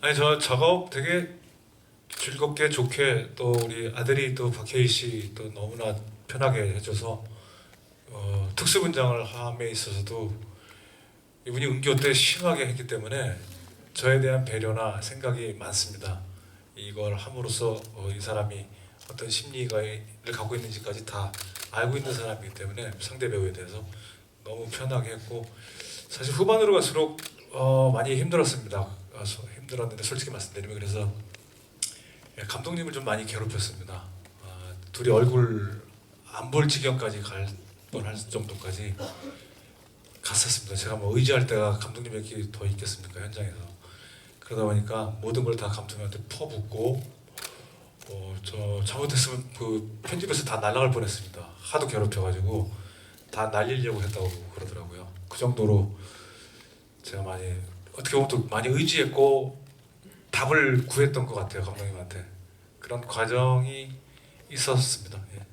아니 저 작업 되게 즐겁게 좋게 또 우리 아들이 또 박혜희 씨 또 너무나 편하게 해줘서 어, 특수 분장을 함에 있어서도 이분이 은교 때 심하게 했기 때문에 저에 대한 배려나 생각이 많습니다. 이걸 함으로써 어, 이 사람이 어떤 심리가를 갖고 있는지까지 다 알고 있는 사람이기 때문에 상대 배우에 대해서 너무 편하게 했고 사실 후반으로 갈수록 어, 많이 힘들었습니다. 힘들었는데 솔직히 말씀드리면 그래서 예, 감독님을 좀 많이 괴롭혔습니다. 아, 둘이 얼굴 안 볼 지경까지 갈 뻔할 정도까지 갔었습니다. 제가 뭐 의지할 때가 감독님에게 더 있겠습니까 현장에서 그러다 보니까 모든 걸 다 감독님한테 퍼붓고 어, 저 잘못했으면 그 편집에서 다 날아갈 뻔했습니다. 하도 괴롭혀가지고 다 날리려고 했다고 그러더라고요. 그 정도로 제가 많이 어떻게 보면 또 많이 의지했고 답을 구했던 것 같아요 감독님한테 그런 과정이 있었습니다. 예.